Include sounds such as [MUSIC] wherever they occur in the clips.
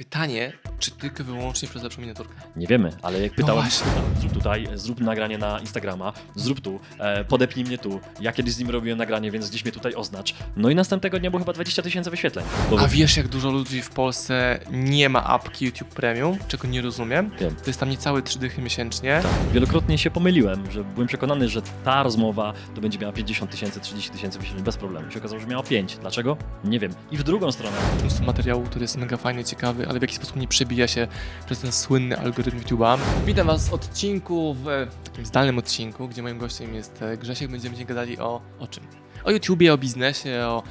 Pytanie, czy tylko wyłącznie przez lepszą miniaturkę? Nie wiemy, ale jak pytałem, właśnie. zrób tutaj, zrób nagranie na Instagrama, zrób tu, e, podepnij mnie tu. Ja kiedyś z nim robiłem nagranie, więc gdzieś mnie tutaj oznacz. No i następnego dnia było chyba 20 tysięcy wyświetleń. Bo A wiesz, jak dużo ludzi w Polsce nie ma apki YouTube Premium, czego nie rozumiem? Wiem. To jest tam niecałe 3 dychy miesięcznie. Tak, wielokrotnie się pomyliłem, że byłem przekonany, że ta rozmowa to będzie miała 50 tysięcy, 30 tysięcy wyświetleń bez problemu. Się okazało, że miała 5. Dlaczego? Nie wiem. I w drugą stronę. mnóstwo materiału, który jest mega fajny, ciekawy, ale w jakiś sposób nie przebija się przez ten słynny algorytm YouTube'a. Witam Was w odcinku, w takim zdalnym odcinku, gdzie moim gościem jest e, Grzesiek. Będziemy dzisiaj gadali o, o czym? O YouTubie, o biznesie, o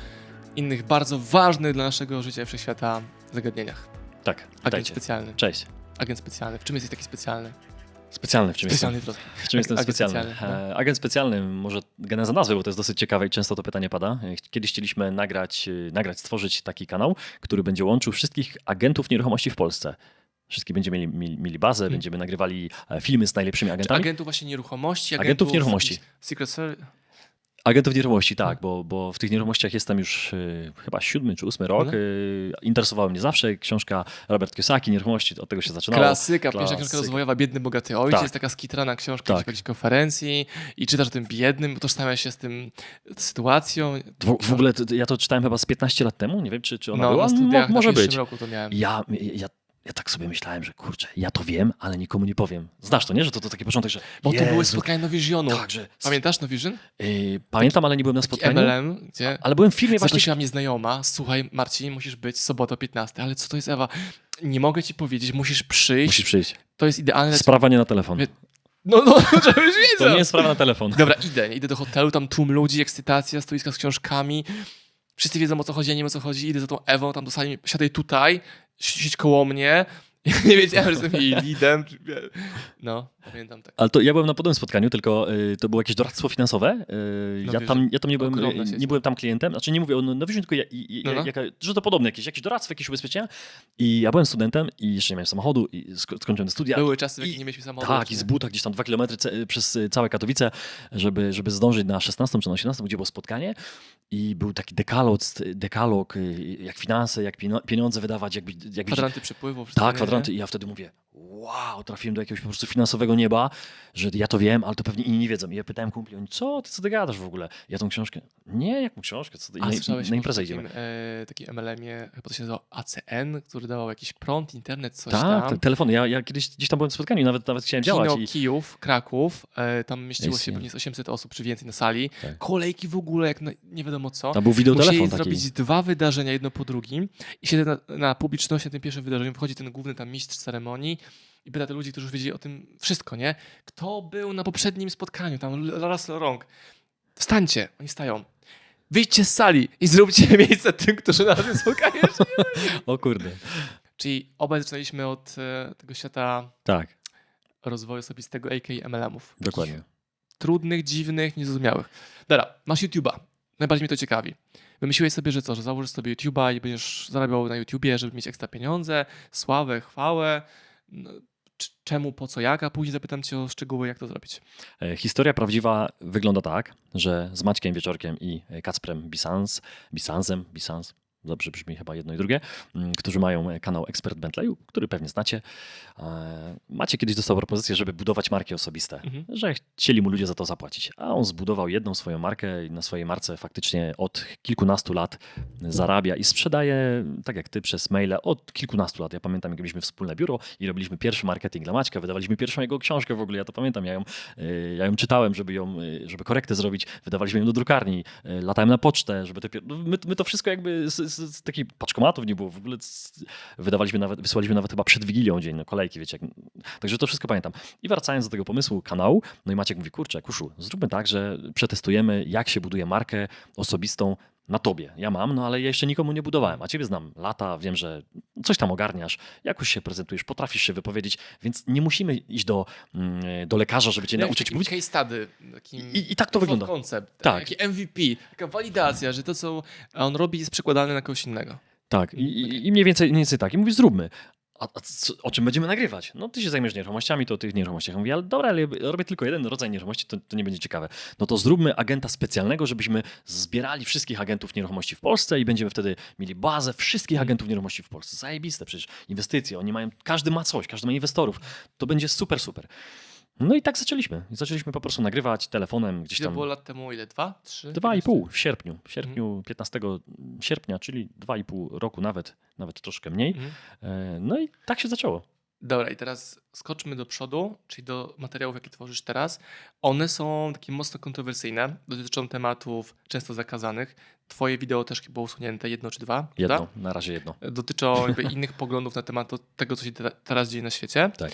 innych bardzo ważnych dla naszego życia i wszechświata zagadnieniach. Tak, Agent specjalny. Cześć. Agent specjalny. W czym jesteś taki specjalny? Specjalny w czym jestem? Specjalny rozkaz. W czym jestem Agent specjalny? specjalny, no. Agent specjalny, może geneza nazwy, bo to jest dosyć ciekawe i często to pytanie pada. Kiedyś chcieliśmy nagrać, e, nagrać, stworzyć taki kanał, który będzie łączył wszystkich agentów nieruchomości w Polsce. Wszystkie będziemy mieli, mieli, bazę, Hmm. będziemy nagrywali e, filmy z najlepszymi Czy agentami. agentów właśnie nieruchomości? Agentów nieruchomości. Secret Service? Agentów nieruchomości, tak, bo, bo w tych nieruchomościach jestem już e, chyba siódmy czy ósmy rok. Mhm. E, interesowała mnie zawsze książka Robert Kiyosaki, Nieruchomości, od tego się zaczynało. Klasyka, pierwsza książka rozwojowa Biedny, Bogaty Ojciec, Tak. taka skitrana książka, Tak. chodzi konferencji i czytasz o tym biednym, utożsamia się z tym sytuacją. W, w ogóle ja to czytałem chyba z 15 lat temu, nie wiem czy, czy ona no, była. na studiach Mo, może być. roku to miałem. Ja, ja, ja tak sobie myślałem, że kurczę, ja to wiem, ale nikomu nie powiem. Znasz to, nie? Że to, to taki początek, że. Bo to były Jezu, spotkania Novisionu. Tak, że. Pamiętasz Novision? Yy, pamiętam, ale nie byłem na spotkaniu. MLM, gdzie Ale byłem w filmie właśnie. zaprosiła mnie znajoma, słuchaj Marcin, musisz być sobota o 15, ale co to jest Ewa? Nie mogę ci powiedzieć, musisz przyjść, Musisz przyjść. to jest idealne. Sprawa nie na telefon. Wie- No, no, [LAUGHS] żebyś To wiedział. nie jest sprawa na telefon. Dobra, idę, idę do hotelu, tam tłum ludzi, ekscytacja, stoiska z książkami. Wszyscy wiedzą o co chodzi, ja nie wiem o co chodzi. Idę za tą Ewą, tam do sali, siadaj tutaj, siedź koło mnie. [LAUGHS] Nie wiedziałem, że jestem jej [LAUGHS] lidem. No, pamiętam tak. Ale to ja byłem na podobnym spotkaniu, tylko y, to było jakieś doradztwo finansowe. Y, No ja, wiesz, tam, ja tam nie byłem, y, nie byłem tam klientem, znaczy nie mówię o Novision, tylko ja, i, No, no. Jaka, że to podobne jakieś, jakieś doradztwo, jakieś ubezpieczenia. I ja byłem studentem i jeszcze nie miałem samochodu i sk- skończyłem studia. Były czasy, w jakich nie mieliśmy samochodu. Tak, i z buta gdzieś tam dwa kilometry ce- przez całe Katowice, żeby, żeby zdążyć na 16 czy na 18, gdzie było spotkanie. I był taki dekalog, dekalog y, jak finanse, jak pieniądze wydawać, jakby, jakby Kwadranty przepływu. wszystko, tak? Kwadranty. I ja wtedy mówię, wow, trafiłem do jakiegoś po prostu finansowego nieba, że ja to wiem, ale to pewnie inni nie wiedzą. I ja pytałem kumpli, oni, co ty, co ty gadasz w ogóle? Ja tą książkę, nie, jaką książkę? Co ty? A na, na imprezę takim, idziemy. e, takim MLM-ie, chyba to się ACN, który dawał jakiś prąd, internet, coś Tak, tam. te, telefony. Ja, ja kiedyś gdzieś tam byłem w spotkaniu, nawet, nawet chciałem działać. Kino I, Kijów, Kraków, e, tam mieściło się Jest, nie. pewnie z 800 osób czy więcej na sali. Tak. Kolejki w ogóle, jak na, nie wiadomo co. tam był wideotelefon Musieli taki. zrobić dwa wydarzenia, jedno po drugim i siedzę na, na publiczności na tym pierwszym wydarzeniu, wchodzi ten główny tam mistrz ceremonii i pyta te ludzi, którzy już wiedzieli o tym wszystko, nie? Kto był na poprzednim spotkaniu, tam raz rąk. Wstańcie, oni stają. Wyjdźcie z sali i zróbcie [LAUGHS] miejsce tym, którzy na tym spotkaniu [LAUGHS] jeszcze nie O kurde. Czyli obaj zaczynaliśmy od e, tego świata Tak, rozwoju osobistego, a.k.a. MLM-ów. dokładnie. Trudnych, dziwnych, niezrozumiałych. Dobra, masz YouTube'a. Najbardziej mnie to ciekawi. Wymyśliłeś sobie, że co, że założysz sobie YouTube'a i będziesz zarabiał na YouTubie, żeby mieć ekstra pieniądze, sławę, chwałę. No, czemu, po co, jak? A później zapytam cię o szczegóły, jak to zrobić. E, Historia prawdziwa wygląda tak, że z Maćkiem Wieczorkiem i e, Kacprem Bisans, Bisansem, Bisans, dobrze brzmi chyba jedno i drugie, mm, którzy mają e, kanał Expert Bentleyu, który pewnie znacie. E, Macie kiedyś dostał propozycję, żeby budować marki osobiste, Mhm. że chcieli mu ludzie za to zapłacić. A on zbudował jedną swoją markę i na swojej marce faktycznie od kilkunastu lat zarabia i sprzedaje, tak jak ty, przez maile od kilkunastu lat. Ja pamiętam, jak mieliśmy wspólne biuro i robiliśmy pierwszy marketing dla Maćka, wydawaliśmy pierwszą jego książkę w ogóle, ja to pamiętam, ja ją, y, ja ją czytałem, żeby ją, żeby korektę zrobić, wydawaliśmy ją do drukarni, latałem na pocztę, żeby te, no, my, my to wszystko jakby z, takich paczkomatów nie było, w ogóle wydawaliśmy nawet, wysłaliśmy nawet chyba przed Wigilią dzień, no kolejki, wiecie, jak, także to wszystko pamiętam. I wracając do tego pomysłu kanału, no i Maciek mówi, kurczę, Kuszu, zróbmy tak, że przetestujemy, jak się buduje markę osobistą na tobie. Ja mam, no ale ja jeszcze nikomu nie budowałem, a ciebie znam lata, wiem, że coś tam ogarniasz, jakoś się prezentujesz, potrafisz się wypowiedzieć, więc nie musimy iść do, mm, do lekarza, żeby cię Jak nauczyć mówić. Case study. I, I tak to wygląda. Koncept, Tak. Taki MVP, taka walidacja, że to, co on robi, jest przekładane na kogoś innego. Tak, i, i, mniej, więcej, mniej więcej tak. I mówi, zróbmy. A, a co, o czym będziemy nagrywać? No ty się zajmiesz nieruchomościami, to o tych nieruchomościach. Ja mówię, ale dobra, ale robię tylko jeden rodzaj nieruchomości, to, to nie będzie ciekawe. No to zróbmy agenta specjalnego, żebyśmy zbierali wszystkich agentów nieruchomości w Polsce i będziemy wtedy mieli bazę wszystkich agentów nieruchomości w Polsce. Zajebiste przecież, inwestycje, oni mają, każdy ma coś, każdy ma inwestorów. To będzie super, super. No i tak zaczęliśmy. Zaczęliśmy po prostu nagrywać telefonem gdzieś Ile tam. było lat temu? Ile? Dwa? Trzy? Dwa i pół w sierpniu. W sierpniu, 15 sierpnia, czyli dwa i pół roku nawet, nawet troszkę mniej. Mhm. E, No i tak się zaczęło. Dobra, i teraz skoczmy do przodu, czyli do materiałów, jakie tworzysz teraz. One są takie mocno kontrowersyjne, dotyczą tematów często zakazanych. Twoje wideo też było usunięte, jedno czy dwa, Jedno, prawda? na razie jedno. Dotyczą [LAUGHS] innych poglądów na temat tego, co się te- teraz dzieje na świecie. Tak.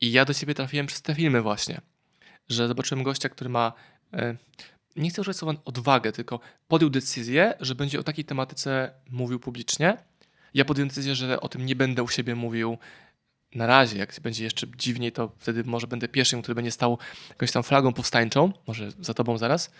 I ja do ciebie trafiłem przez te filmy właśnie, że zobaczyłem gościa, który ma, e, nie chcę używać słowa odwagę, tylko podjął decyzję, że będzie o takiej tematyce mówił publicznie. Ja podjąłem decyzję, że o tym nie będę u siebie mówił na razie. Jak będzie jeszcze dziwniej, to wtedy może będę pierwszym, który będzie stał jakąś tam flagą powstańczą, może za tobą zaraz.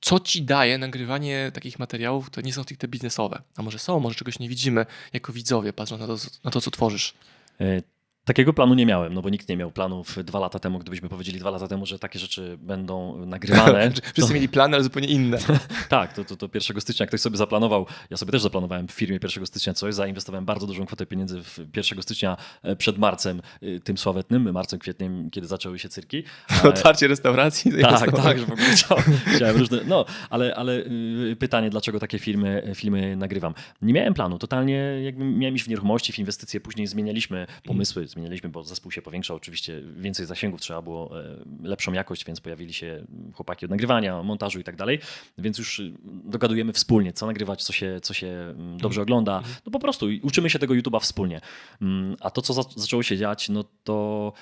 Co ci daje nagrywanie takich materiałów, które nie są stricte biznesowe? A może są, może czegoś nie widzimy jako widzowie, patrząc na to, na to co tworzysz. E, Takiego planu nie miałem, no bo nikt nie miał planów dwa lata temu, gdybyśmy powiedzieli dwa lata temu, że takie rzeczy będą nagrywane. [LAUGHS] Wszyscy mieli plany, ale zupełnie inne. [LAUGHS] Tak, to, to, to 1 stycznia ktoś sobie zaplanował. Ja sobie też zaplanowałem w firmie 1 stycznia coś, zainwestowałem bardzo dużą kwotę pieniędzy w 1 stycznia e, przed marcem, e, tym sławetnym, marcem, kwietniem, kiedy zaczęły się cyrki. [LAUGHS] E, Otwarcie restauracji. Tak, tak, że w ogóle chciałem, chciałem różne. No, ale, ale y, pytanie, dlaczego takie filmy, filmy nagrywam? Nie miałem planu, totalnie jakby miałem iść w nieruchomości, w inwestycje, później zmienialiśmy pomysły, zmienialiśmy, bo zespół się powiększał, oczywiście więcej zasięgów trzeba było, e, lepszą jakość, więc pojawili się chłopaki od nagrywania, montażu i tak dalej, więc już y, dogadujemy wspólnie, co nagrywać, co się, co się mm, dobrze ogląda, no po prostu i uczymy się tego YouTube'a wspólnie. Mm, A to, co za- zaczęło się dziać, no to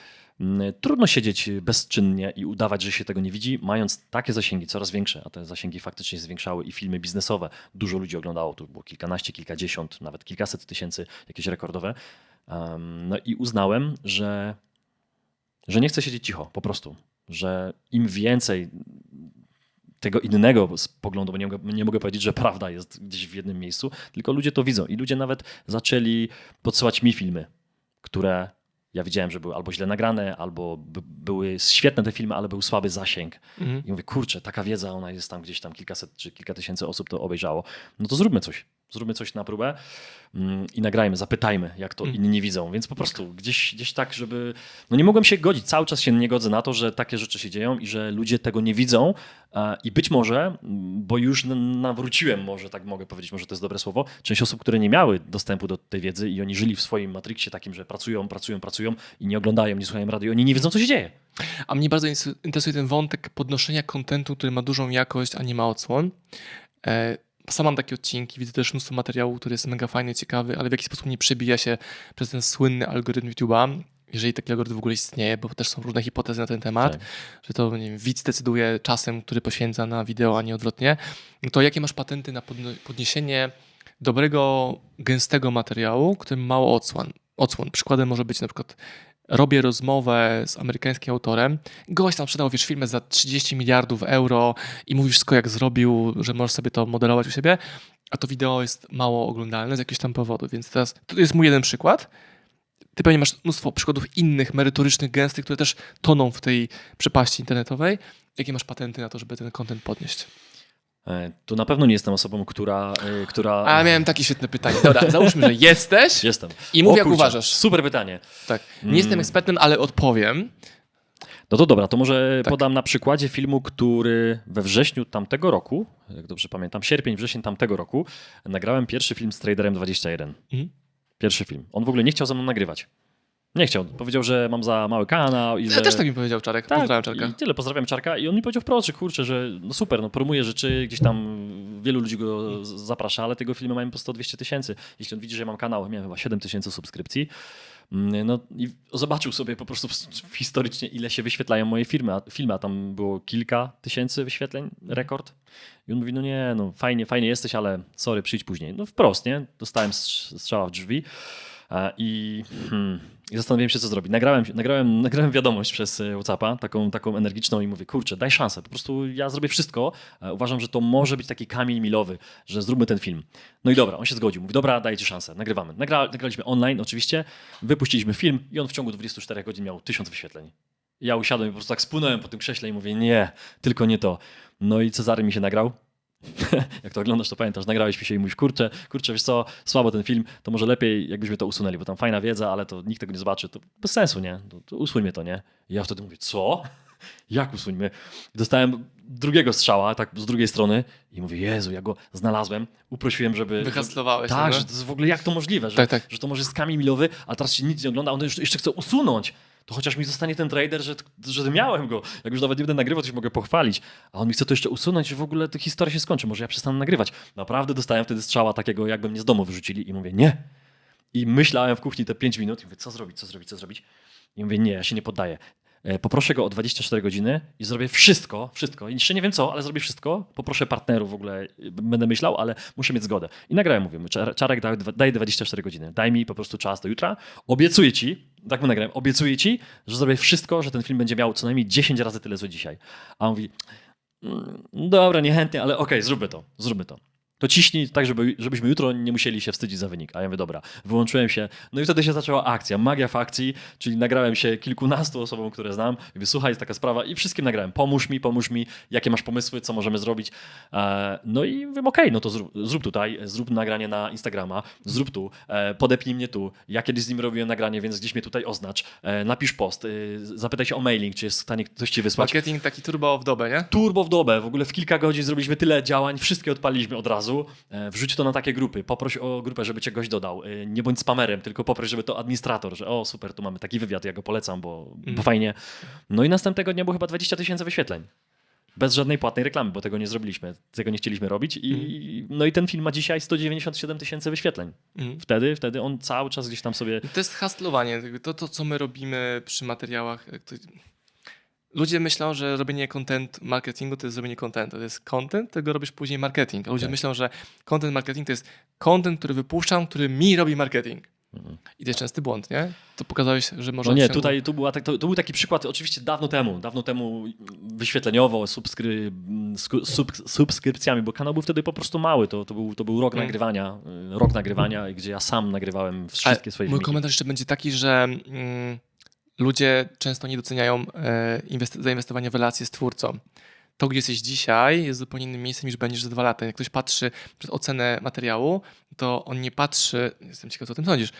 Mm, Trudno siedzieć bezczynnie i udawać, że się tego nie widzi, mając takie zasięgi, coraz większe, a te zasięgi faktycznie zwiększały i filmy biznesowe. Dużo ludzi oglądało, tu było kilkanaście, kilkadziesiąt, nawet kilkaset tysięcy, jakieś rekordowe. No i uznałem, że, że nie chcę siedzieć cicho, po prostu. Że im więcej tego innego poglądu, bo nie mogę, nie mogę powiedzieć, że prawda jest gdzieś w jednym miejscu, tylko ludzie to widzą i ludzie nawet zaczęli podsyłać mi filmy, które ja widziałem, że były albo źle nagrane, albo by, były świetne te filmy, ale był słaby zasięg. Mhm. I mówię, kurczę, taka wiedza, ona jest tam gdzieś tam kilkaset czy kilka tysięcy osób to obejrzało. No to zróbmy coś. Zróbmy coś na próbę mm, i nagrajmy, zapytajmy, jak to Mhm. inni widzą. Więc po prostu gdzieś, gdzieś tak, żeby. No nie mogłem się godzić, cały czas się nie godzę na to, że takie rzeczy się dzieją i że ludzie tego nie widzą. E, I być może, bo już nawróciłem, może tak mogę powiedzieć, może to jest dobre słowo, część osób, które nie miały dostępu do tej wiedzy i oni żyli w swoim matriksie takim, że pracują, pracują, pracują i nie oglądają, nie słuchają radio, oni nie wiedzą, co się dzieje. A mnie bardzo interesuje ten wątek podnoszenia kontentu, który ma dużą jakość, a nie ma odsłon. Sam mam takie odcinki, widzę też mnóstwo materiału, który jest mega fajny, ciekawy, ale w jakiś sposób nie przebija się przez ten słynny algorytm YouTube'a. Jeżeli taki algorytm w ogóle istnieje, bo też są różne hipotezy na ten temat, Tak. że to nie wiem, widz decyduje czasem, który poświęca na wideo, a nie odwrotnie. To jakie masz patenty na podniesienie dobrego, gęstego materiału, który ma mało odsłon? odsłon? Przykładem może być na przykład robię rozmowę z amerykańskim autorem. Gość tam sprzedał, wiesz, firmę za 30 miliardów euro i mówi wszystko jak zrobił, że możesz sobie to modelować u siebie, a to wideo jest mało oglądalne z jakiegoś tam powodu. Więc teraz to jest mój jeden przykład. Ty pewnie masz mnóstwo przykładów innych, merytorycznych, gęstych, które też toną w tej przepaści internetowej. Jakie masz patenty na to, żeby ten content podnieść? E, Tu na pewno nie jestem osobą, która. e, która... A miałem takie świetne pytanie. Dobra, [LAUGHS] załóżmy, że jesteś Jestem. i mów O jak kurczę, uważasz. Super pytanie. Tak. Nie jestem Mm. ekspertem, ale odpowiem. No to dobra, to może Tak. podam na przykładzie filmu, który we wrześniu tamtego roku, jak dobrze pamiętam, sierpień, wrzesień tamtego roku, nagrałem pierwszy film z Traderem 21. Mhm. Pierwszy film. On w ogóle nie chciał ze mną nagrywać. Nie chciał. Powiedział, że mam za mały kanał i Ja że... też tak mi powiedział Czarek. Tak, Pozdrawiam Czarka. i tyle, pozdrawiam Czarka. I on mi powiedział wprost, że kurczę, że no super, no promuje rzeczy, gdzieś tam wielu ludzi go zaprasza, ale tego filmy mają po 100-200 tysięcy. Jeśli on widzi, że ja mam kanał, miałem chyba 7 tysięcy subskrypcji, mm, no i zobaczył sobie po prostu historycznie, ile się wyświetlają moje filmy, a, filmy, a tam było kilka tysięcy wyświetleń, rekord. I on mówi, no nie, no fajnie, fajnie jesteś, ale sorry, przyjdź później. No wprost, nie? Dostałem strz- strzała w drzwi. E, I, hmm, i zastanawiałem się, co zrobić. Nagrałem, nagrałem, [LAUGHS] nagrałem wiadomość przez e, WhatsAppa, taką, taką energiczną i mówię, kurczę, daj szansę, po prostu ja zrobię wszystko. E, Uważam, że to może być taki kamień milowy, że zróbmy ten film. No i dobra, on się zgodził. Mówi, dobra, dajcie szansę, nagrywamy. Nagra, nagraliśmy online oczywiście, wypuściliśmy film i on w ciągu 24 godzin miał 1000 wyświetleń. Ja usiadłem i po prostu tak spłynąłem po tym krześle i mówię, nie, tylko nie to. No i Cezary mi się nagrał. [LAUGHS] Jak to oglądasz, to pamiętasz, nagrałeś mi się i mówisz, kurczę, kurczę, wiesz co, słabo ten film, to może lepiej jakbyśmy to usunęli, bo tam fajna wiedza, ale to nikt tego nie zobaczy, to bez sensu, nie? To, to usuńmy to, nie? I ja wtedy mówię, co? [LAUGHS] Jak usuńmy? I dostałem drugiego strzała, tak z drugiej strony i mówię, Jezu, ja go znalazłem, uprosiłem, żeby... Wyhaslowałeś. Tak, że to jest w ogóle jak to możliwe, że, Tak, tak. że to może jest kamień milowy, a teraz się nic nie ogląda, a on jeszcze, jeszcze chce usunąć. To chociaż mi zostanie ten trader, że, że miałem go. Jak już nawet nie będę nagrywał, to się mogę pochwalić. A on mi chce to jeszcze usunąć, w ogóle ta historia się skończy. Może ja przestanę nagrywać. Naprawdę dostałem wtedy strzała takiego, jakby mnie z domu wyrzucili i mówię nie. I myślałem w kuchni te 5 minut i mówię, co zrobić, co zrobić, co zrobić. I mówię, nie, ja się nie poddaję. E, Poproszę go o 24 godziny i zrobię wszystko, wszystko. I Jeszcze nie wiem co, ale zrobię wszystko. Poproszę partnerów w ogóle, y, będę myślał, ale muszę mieć zgodę. I nagrałem, mówię, Czar- Czarek daj, daj 24 godziny. Daj mi po prostu czas do jutra. Obiecuję ci, tak mu nagrałem, obiecuję ci, że zrobię wszystko, że ten film będzie miał co najmniej 10 razy tyle co dzisiaj. A on mówi, "Mm, dobra, niechętnie, ale okej, zróbmy to, zróbmy to. To ciśnij tak, żeby, żebyśmy jutro nie musieli się wstydzić za wynik. A ja mówię, dobra, wyłączyłem się. No i wtedy się zaczęła akcja, magia fakcji, czyli nagrałem się kilkunastu osobom, które znam. Mówię, słuchaj, jest taka sprawa i wszystkim nagrałem. Pomóż mi, pomóż mi, jakie masz pomysły, co możemy zrobić. E, No i mówię, okej, no to zrób, zrób tutaj, zrób nagranie na Instagrama, zrób tu, e, podepnij mnie tu. Ja kiedyś z nim robiłem nagranie, więc gdzieś mnie tutaj oznacz. E, Napisz post, zapytaj się o mailing, czy jest w stanie ktoś ci wysłać Marketing taki turbo w dobę, nie? turbo w dobę. W ogóle w kilka godzin zrobiliśmy tyle działań, wszystkie odpaliliśmy od razu. E, Wrzuć to na takie grupy. Poproś o grupę, żeby cię goś dodał. E, Nie bądź spamerem, tylko poproś, żeby to administrator, że o super, tu mamy taki wywiad, ja go polecam, bo, bo Mm. fajnie. No i następnego dnia było chyba 20 tysięcy wyświetleń. Bez żadnej płatnej reklamy, bo tego nie zrobiliśmy. Tego nie chcieliśmy robić. I, No i ten film ma dzisiaj 197 tysięcy wyświetleń. Mhm. Wtedy, wtedy on cały czas gdzieś tam sobie... To jest hustlowanie. To, to, co my robimy przy materiałach. To... Ludzie myślą, że robienie content marketingu to jest zrobienie contentu. To jest content, tego robisz później marketing. A ludzie Tak. myślą, że content marketing to jest content, który wypuszczam, który mi robi marketing. Mhm. I to jest częsty błąd, nie? To pokazałeś, że może... No nie, tutaj tu, była, tak- to, to był taki przykład oczywiście dawno temu, dawno temu wyświetleniowo, subskry, sku- sub, subskrypcjami, bo kanał był wtedy po prostu mały, to, to, był, to był rok Mm. nagrywania, y, rok nagrywania, gdzie ja sam nagrywałem wszystkie swoje Mój filmiki. komentarz jeszcze będzie taki, że mm, ludzie często nie doceniają e, inwest- zainwestowania w relacje z twórcą. To, gdzie jesteś dzisiaj, jest zupełnie innym miejscem niż będziesz za dwa lata. Jak ktoś patrzy przez ocenę materiału, to on nie patrzy, jestem ciekaw, co o tym sądzisz,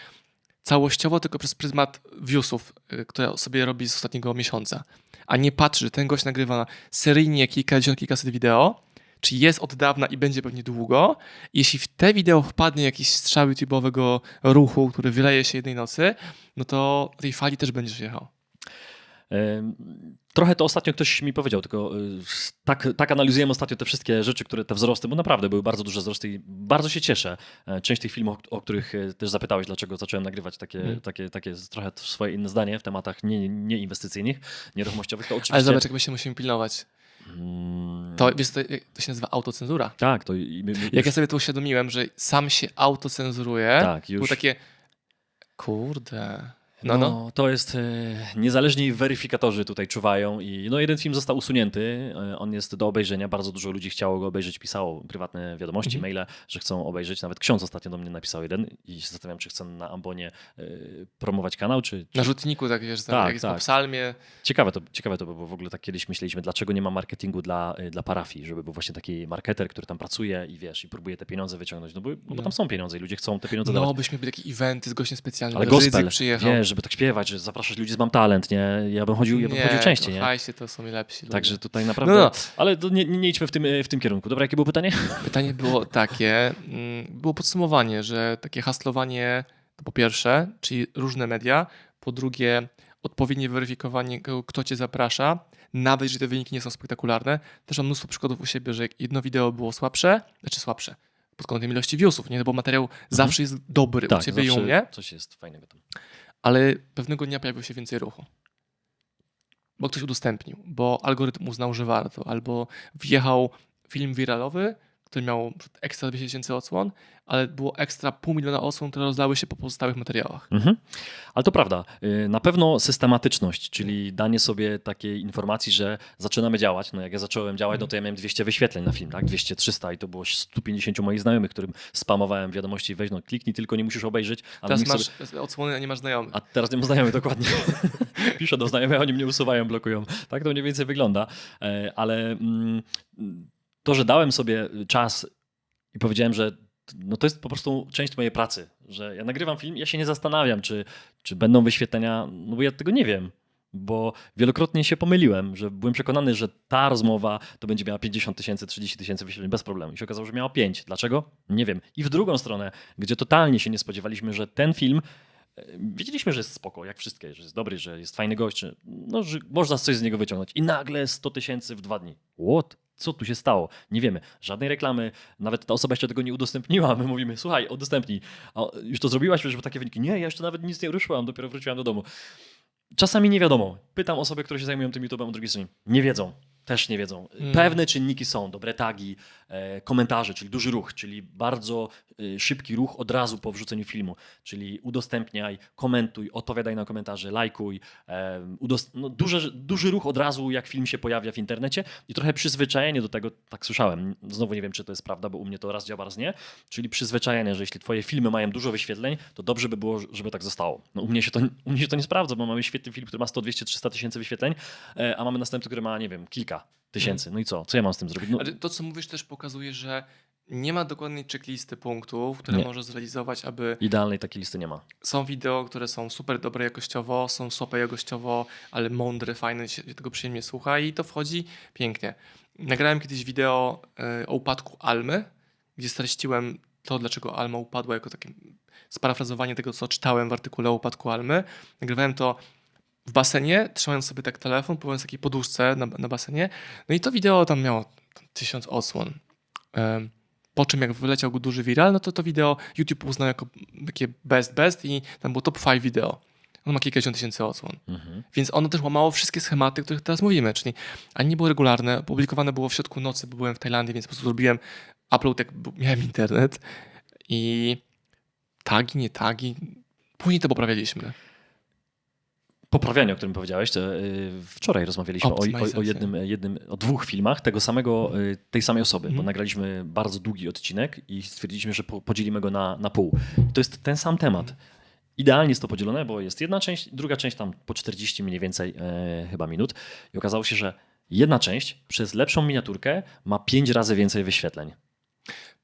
całościowo, tylko przez pryzmat viewsów, y, które sobie robi z ostatniego miesiąca. A nie patrzy, że ten gość nagrywa seryjnie kilkadziesiąt, kilkaset wideo, czy jest od dawna i będzie pewnie długo. Jeśli w te wideo wpadnie jakiś strzał YouTube'owego ruchu, który wyleje się jednej nocy, no to tej fali też będziesz jechał. Trochę to ostatnio ktoś mi powiedział, tylko y, tak, tak analizujemy ostatnio te wszystkie rzeczy, które te wzrosty, bo naprawdę były bardzo duże wzrosty i bardzo się cieszę. E, Część tych filmów, o których e, też zapytałeś, dlaczego zacząłem nagrywać takie, Mm. takie, takie trochę swoje inne zdanie w tematach nie, nie nieruchomościowych, to oczywiście... Ale zobacz, jak my się musimy pilnować. Mm, To, wiesz, to, to się nazywa autocenzura. Tak, to my, my, Jak ja sobie to uświadomiłem, że sam się autocenzuruję, tak, już, było takie, kurde, no, no, no. to jest, e, niezależni weryfikatorzy tutaj czuwają i no jeden film został usunięty, e, on jest do obejrzenia, bardzo dużo ludzi chciało go obejrzeć, pisało prywatne wiadomości, Mhm. maile, że chcą obejrzeć, nawet ksiądz ostatnio do mnie napisał jeden i się zastanawiam, czy chcę na Ambonie e, promować kanał, czy, czy Na rzutniku, tak wiesz, Tak, jak jest po tak. psalmie. Ciekawe to, ciekawe to było, bo w ogóle tak kiedyś myśleliśmy, dlaczego nie ma marketingu dla, dla parafii, żeby był właśnie taki marketer, który tam pracuje i wiesz, i próbuje te pieniądze wyciągnąć, no bo, no bo No. tam są pieniądze i ludzie chcą te pieniądze No, dawać. byśmy byli takie eventy z gościem specjalnym. Ale gospel, przyjechał. wiesz, żeby tak śpiewać, że zapraszać ludzi z Mam Talent, nie? Ja bym chodził, ja bym chodził częściej, nie? Hajsie to są lepsi ludzie. Także tutaj naprawdę, No, no. ale nie, nie idźmy w tym, w tym kierunku. Dobra, jakie było pytanie? Pytanie było takie, mm, było podsumowanie, że takie haslowanie to po pierwsze, czyli różne media, po drugie odpowiednie weryfikowanie, kto cię zaprasza, nawet jeżeli te wyniki nie są spektakularne. Też mam mnóstwo przykładów u siebie, że jedno wideo było słabsze, znaczy słabsze, pod kątem ilości viewsów, nie, bo materiał zawsze jest dobry u ciebie i u mnie, coś jest fajnego tam. Ale pewnego dnia pojawiło się więcej ruchu. Bo ktoś udostępnił, bo algorytm uznał, że warto, albo wjechał film wiralowy, które miało ekstra 200 tysięcy odsłon, ale było ekstra pół miliona odsłon, które rozdały się po pozostałych materiałach. Mhm. Ale to prawda. Y, Na pewno systematyczność, czyli danie sobie takiej informacji, że zaczynamy działać. No jak ja zacząłem działać, no to ja miałem 200 wyświetleń na film, tak? 200, 300 i to było 150 moich znajomych, którym spamowałem wiadomości, weź no kliknij, tylko nie musisz obejrzeć. Ale Teraz masz sobie... odsłony, a nie masz znajomych. A teraz nie mam znajomych, dokładnie. [LAUGHS] Piszę do znajomych, oni mnie usuwają, blokują. Tak to mniej więcej wygląda. E, Ale mm, to, że dałem sobie czas i powiedziałem, że no to jest po prostu część mojej pracy, że ja nagrywam film, ja się nie zastanawiam, czy, czy będą wyświetlenia, no bo ja tego nie wiem. Bo wielokrotnie się pomyliłem, że byłem przekonany, że ta rozmowa to będzie miała 50 tysięcy, 30 tysięcy wyświetleń bez problemu. I się okazało, że miała 5. Dlaczego? Nie wiem. I w drugą stronę, gdzie totalnie się nie spodziewaliśmy, że ten film e, Wiedzieliśmy, że jest spoko, jak wszystkie, że jest dobry, że jest fajny gość, że, no, że można coś z niego wyciągnąć. I nagle 100 tysięcy w dwa dni. What? Co tu się stało? Nie wiemy. Żadnej reklamy. Nawet ta osoba jeszcze tego nie udostępniła. My mówimy, słuchaj, udostępnij. A już to zrobiłaś, żeby takie wyniki. Nie, ja jeszcze nawet nic nie ruszyłam, dopiero wróciłam do domu. Czasami nie wiadomo. Pytam osoby, które się zajmują tym YouTube'em, a drugiej stronie nie wiedzą. Też nie wiedzą. Mm. Pewne czynniki są, dobre tagi, komentarze, czyli duży ruch, czyli bardzo e, szybki ruch od razu po wrzuceniu filmu, czyli udostępniaj, komentuj, odpowiadaj na komentarze, lajkuj. E, no, duży, duży ruch od razu, jak film się pojawia w internecie i trochę przyzwyczajenie do tego, tak słyszałem, znowu nie wiem, czy to jest prawda, bo u mnie to raz działa, raz nie, czyli przyzwyczajenie, że jeśli twoje filmy mają dużo wyświetleń, to dobrze by było, żeby tak zostało. No, u, mnie się to, u mnie się to nie sprawdza, bo mamy świetny film, który ma 100, 200, 300 tysięcy wyświetleń, e, a mamy następny, który ma, nie wiem, kilka tysięcy. No i co? Co ja mam z tym zrobić? No, Ale to, co mówisz, też pokazuje, że nie ma dokładnej checklisty punktów, które Nie. możesz zrealizować, aby idealnej takiej listy nie ma. są wideo, które są super dobre jakościowo, są słabe jakościowo, ale mądre, fajne, się się tego przyjemnie słucha i to wchodzi pięknie. Nagrałem kiedyś wideo e, o upadku Almy, gdzie streściłem to, dlaczego Alma upadła, jako takie sparafrazowanie tego, co czytałem w artykule o upadku Almy. Nagrywałem to w basenie, trzymając sobie tak telefon, pływając w takiej poduszce na, na basenie. No i to wideo tam miało tysiąc odsłon. Po czym jak wyleciał go duży viral, no to to wideo YouTube uznał jako takie best best i tam było top 5 wideo. On ma kilkadziesiąt tysięcy odsłon. Mhm. Więc ono też łamało wszystkie schematy, o których teraz mówimy, czyli ani nie było regularne, publikowane było w środku nocy, bo byłem w Tajlandii, więc po prostu zrobiłem upload, jak miałem internet i tagi, nie tagi. Później to poprawialiśmy. Poprawianie, o którym powiedziałeś, to, y, wczoraj rozmawialiśmy o, o, jednym, jednym, o dwóch filmach tego samego, y, tej samej osoby, bo Mhm. nagraliśmy bardzo długi odcinek i stwierdziliśmy, że po, podzielimy go na, na pół. I to jest ten sam temat. Idealnie jest to podzielone, bo jest jedna część, druga część tam po 40 mniej więcej e, chyba minut i okazało się, że jedna część przez lepszą miniaturkę ma pięć razy więcej wyświetleń.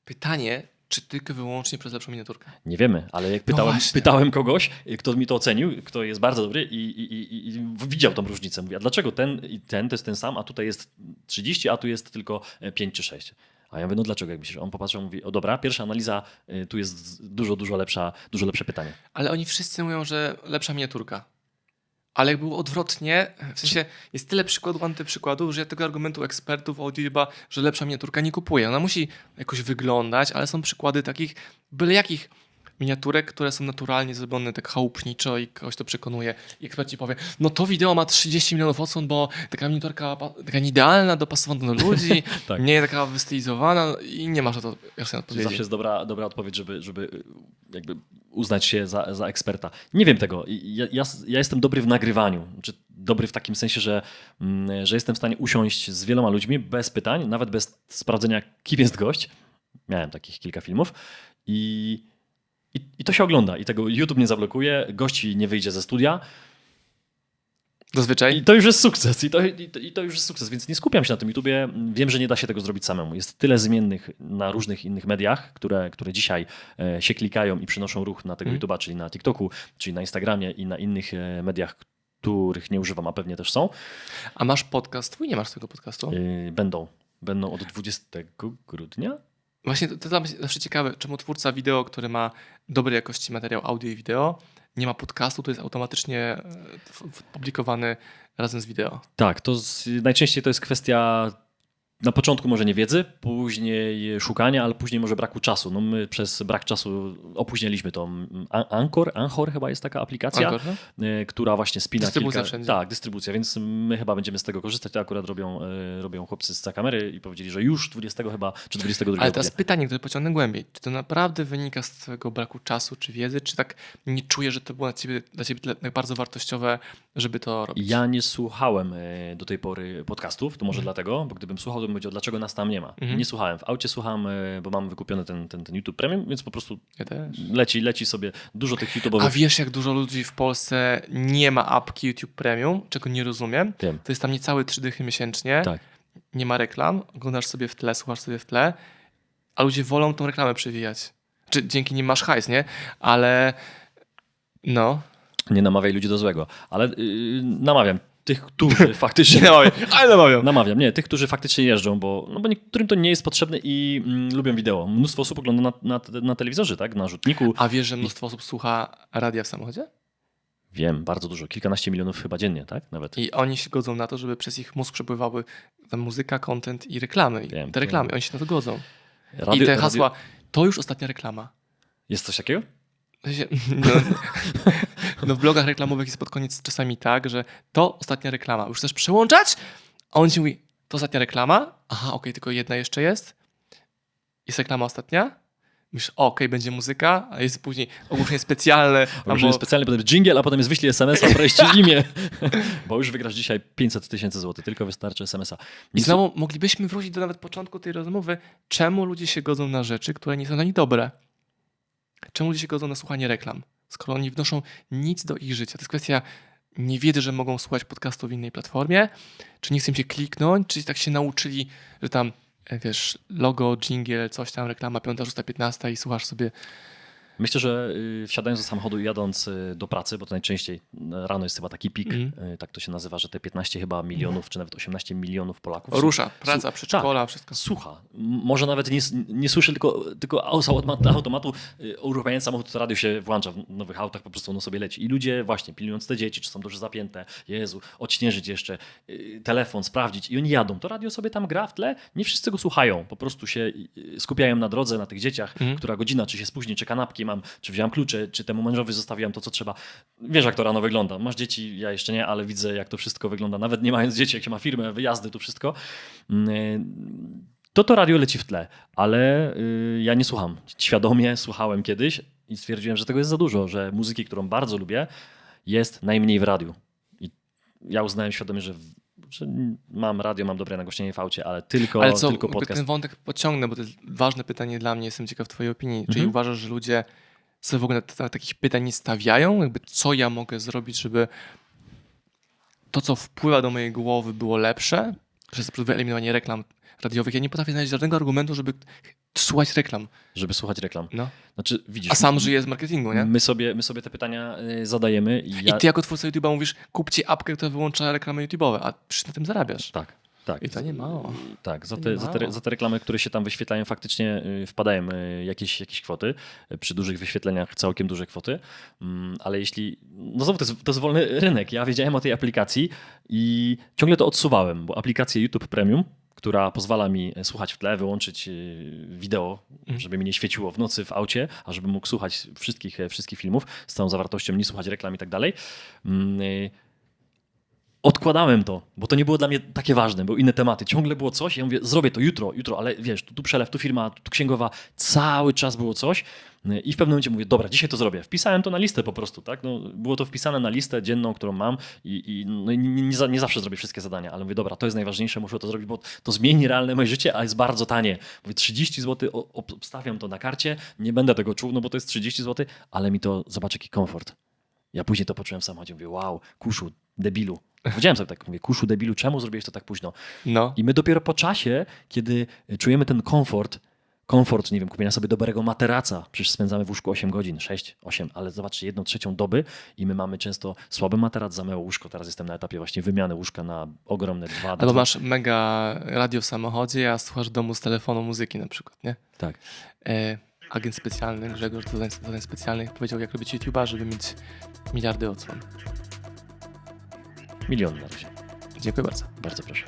Pytanie, czy tylko wyłącznie przez lepszą miniaturkę? Nie wiemy, ale jak pytałem, właśnie. pytałem kogoś, kto mi to ocenił, kto jest bardzo dobry i, i, i, i widział tą różnicę. Mówię, a dlaczego ten i ten to jest ten sam, a tutaj jest 30, a tu jest tylko e, 5 czy 6? A ja mówię, no dlaczego? Jak myślisz? On popatrzył, mówi, o dobra, pierwsza analiza, y, tu jest dużo, dużo lepsza, dużo lepsze pytanie. Ale oni wszyscy mówią, że lepsza miniaturka. Ale było odwrotnie, w sensie jest tyle przykładów, antyprzykładów, że ja tego argumentu ekspertów audioliba, że lepsza miniaturka nie kupuję. Ona musi jakoś wyglądać, ale są przykłady takich byle jakich miniaturek, które są naturalnie zrobione tak chałupniczo i ktoś to przekonuje. I ekspert ci powie, no to wideo ma 30 milionów odsłon, bo taka miniaturka taka idealna, dopasowana do ludzi, [LAUGHS] Tak. nie taka wystylizowana i nie masz na to jasnej odpowiedzi. zawsze jest dobra, dobra odpowiedź, żeby, żeby y, jakby uznać się za, za eksperta. Nie wiem tego. Ja, ja, ja jestem dobry w nagrywaniu. Czy dobry w takim sensie, że, mm, że jestem w stanie usiąść z wieloma ludźmi bez pytań, nawet bez sprawdzenia, kim jest gość. Miałem takich kilka filmów i, i, i to się ogląda. I tego YouTube nie zablokuje, gości nie wyjdzie ze studia. Zazwyczaj. I to już jest sukces. I to, i, to, I to już jest sukces. Więc nie skupiam się na tym YouTubie. Wiem, że nie da się tego zrobić samemu. Jest tyle zmiennych na różnych innych mediach, które, które dzisiaj e, się klikają i przynoszą ruch na tego Mm. YouTuba, czyli na TikToku, czyli na Instagramie i na innych e, mediach, których nie używam, a pewnie też są. A masz podcast? Twój nie masz tego podcastu? E, Będą. Będą od 20 grudnia? Właśnie to, to dla mnie zawsze ciekawe, czemu twórca wideo, który ma dobrej jakości materiał audio i wideo, nie ma podcastu, to jest automatycznie e, publikowany razem z wideo. Tak, to z, najczęściej to jest kwestia na początku może nie wiedzy, później szukania, ale później może braku czasu. No my przez brak czasu opóźnialiśmy to. An- Anchor, Anchor chyba jest taka aplikacja, Anchor, no? y, która właśnie spina Dystrybucja kilka... wszędzie. Tak, dystrybucja, więc my chyba będziemy z tego korzystać. To akurat robią, y, robią chłopcy z kamery i powiedzieli, że już 20 chyba, czy 22 Ale teraz pytanie, które pociągnę głębiej. Czy to naprawdę wynika z twojego braku czasu czy wiedzy, czy tak nie czujesz, że to było dla ciebie, dla ciebie tak bardzo wartościowe, żeby to robić? Ja nie słuchałem y, do tej pory podcastów, to może dlatego, bo gdybym słuchał, to powiedział, dlaczego nas tam nie ma. Mhm. Nie słuchałem. W aucie słucham, y, bo mam wykupiony ten, ten, ten YouTube Premium, więc po prostu Ja leci, leci sobie dużo tych A YouTube'owych. wiesz, jak dużo ludzi w Polsce nie ma apki YouTube Premium, czego nie rozumiem? Wiem. To jest tam niecałe trzy dychy miesięcznie, Tak. nie ma reklam, oglądasz sobie w tle, słuchasz sobie w tle, a ludzie wolą tą reklamę przewijać. Czy dzięki nim masz hajs, nie? Ale no. Nie namawiaj ludzi do złego, ale yy, namawiam tych, którzy [LAUGHS] faktycznie. Nie namawiam, ale namawiam. Namawiam, nie, tych, którzy faktycznie jeżdżą, bo, no bo niektórym to nie jest potrzebne i mm, lubią wideo. Mnóstwo osób ogląda na, na, na telewizorze, tak? Na rzutniku. A wiesz, że mnóstwo osób słucha radia w samochodzie? Wiem, bardzo dużo, kilkanaście milionów chyba dziennie, tak? Nawet. I oni się godzą na to, żeby przez ich mózg przepływały muzyka, content i reklamy. Wiem, te reklamy, oni się na to godzą. Radio- I te radio- hasła, to już ostatnia reklama. Jest coś takiego? [LAUGHS] No, no w blogach reklamowych jest pod koniec czasami tak, że to ostatnia reklama. Już chcesz przełączać? A on ci mówi, to ostatnia reklama? Aha, okej, tylko jedna jeszcze jest. Jest reklama ostatnia? Myślisz, okej, będzie muzyka, a jest później ogłoszenie specjalne. Albo... Albo, specjalnie potem jingle, a potem jest wyślij SMS-a, treści imię. [LAUGHS] Bo już wygrasz dzisiaj 500 tysięcy złotych, tylko wystarczy SMS-a. I znowu moglibyśmy wrócić do nawet początku tej rozmowy, czemu ludzie się godzą na rzeczy, które nie są dla nich dobre. Czemu ludzie się godzą na słuchanie reklam, skoro oni wnoszą nic do ich życia. To jest kwestia niewiedzy, że mogą słuchać podcastu w innej platformie, czy nie chcą się kliknąć, czy tak się nauczyli, że tam, e, wiesz, logo, jingle, coś tam, reklama 5, 6, 15 i słuchasz sobie. Myślę, że y, wsiadając do samochodu i jadąc y, do pracy, bo to najczęściej y, rano jest chyba taki pik, y, tak to się nazywa, że te 15 chyba milionów, czy nawet 18 milionów Polaków Rusza, praca, przedszkola, wszystko. słucha. Może nawet nie, nie słyszy, tylko, tylko automatu, automatu uruchamiając samochód, to radio się włącza w nowych autach, po prostu ono sobie leci. I ludzie właśnie pilnując te dzieci, czy są dobrze zapięte, Jezu, odśnieżyć jeszcze, telefon, sprawdzić i oni jadą. To radio sobie tam gra w tle, nie wszyscy go słuchają, po prostu się skupiają na drodze, na tych dzieciach, Mhm. która godzina, czy się spóźni, czy kanapki mam, czy wziąłem klucze, czy temu mężowi zostawiłem to, co trzeba. Wiesz, jak to rano wygląda. Masz dzieci, ja jeszcze nie, ale widzę, jak to wszystko wygląda. Nawet nie mając dzieci, jak się ma firmę, wyjazdy, tu wszystko. Mm, y, To to radio leci w tle, ale y, ja nie słucham. Świadomie słuchałem kiedyś i stwierdziłem, że tego jest za dużo, że muzyki, którą bardzo lubię, jest najmniej w radiu. I ja uznałem świadomie, że, że mam radio, mam dobre nagłośnienie w aucie, ale tylko, Ale co, tylko podcast. ten wątek pociągnę, bo to jest ważne pytanie dla mnie, jestem ciekaw twojej opinii. Czyli Mhm. uważasz, że ludzie sobie w ogóle ta- takich pytań nie stawiają? Jakby co ja mogę zrobić, żeby to, co wpływa do mojej głowy było lepsze? Przez wyeliminowanie reklam radiowych. Ja nie potrafię znaleźć żadnego argumentu, żeby słuchać reklam. Żeby słuchać reklam. No. Znaczy, widzisz, A sam żyję z marketingu, nie? my sobie, my sobie te pytania y, zadajemy. I, ja... I ty jako twórca YouTube'a mówisz, kupcie apkę, która wyłącza reklamy YouTube'owe, a przecież na tym zarabiasz. Tak, tak. I to nie mało. Tak, za te, za, te, za te reklamy, które się tam wyświetlają, faktycznie y, wpadają y, jakieś, jakieś kwoty. Przy dużych wyświetleniach całkiem duże kwoty. Mm, Ale jeśli. No znowu to jest, to jest wolny rynek. Ja wiedziałem o tej aplikacji i ciągle to odsuwałem, bo aplikacja YouTube Premium, która pozwala mi e, słuchać w tle, wyłączyć y, wideo, Mhm. żeby mi nie świeciło w nocy w aucie, a żebym mógł słuchać wszystkich, e, wszystkich filmów z całą zawartością, nie słuchać reklam i tak dalej. Mm, odkładałem to, bo to nie było dla mnie takie ważne, były inne tematy. Ciągle było coś, ja mówię, zrobię to jutro, jutro, ale wiesz, tu, tu przelew, tu firma, tu księgowa, cały czas było coś. I w pewnym momencie mówię, dobra, dzisiaj to zrobię. Wpisałem to na listę po prostu, tak? No, było to wpisane na listę dzienną, którą mam i, i, no, nie, nie, nie zawsze zrobię wszystkie zadania, ale mówię, dobra, to jest najważniejsze, muszę to zrobić, bo to zmieni realne moje życie, a jest bardzo tanie. Mówię, 30 zł, obstawiam to na karcie, nie będę tego czuł, no bo to jest 30 zł, ale mi to, zobacz jaki komfort. Ja później to poczułem w samochodzie, mówię, wow, kuszu, debilu. Powiedziałem sobie tak, mówię, kuszu, debilu, czemu zrobiłeś to tak późno? No. I my dopiero po czasie, kiedy czujemy ten komfort, komfort, nie wiem, kupienia sobie dobrego materaca, przecież spędzamy w łóżku 8 godzin, 6, 8, ale zobaczcie, jedną trzecią doby i my mamy często słaby materac, zamyłe łóżko, teraz jestem na etapie właśnie wymiany łóżka na ogromne dwa. Albo dwa- masz mega radio w samochodzie, a słuchasz domu z telefonu muzyki na przykład, nie? Tak. E, agent specjalny, Grzegorz zadań, zadań specjalnych powiedział, jak robić YouTube'a, żeby mieć miliardy odsłon. Milion na razie. Dziękuję bardzo. Bardzo proszę.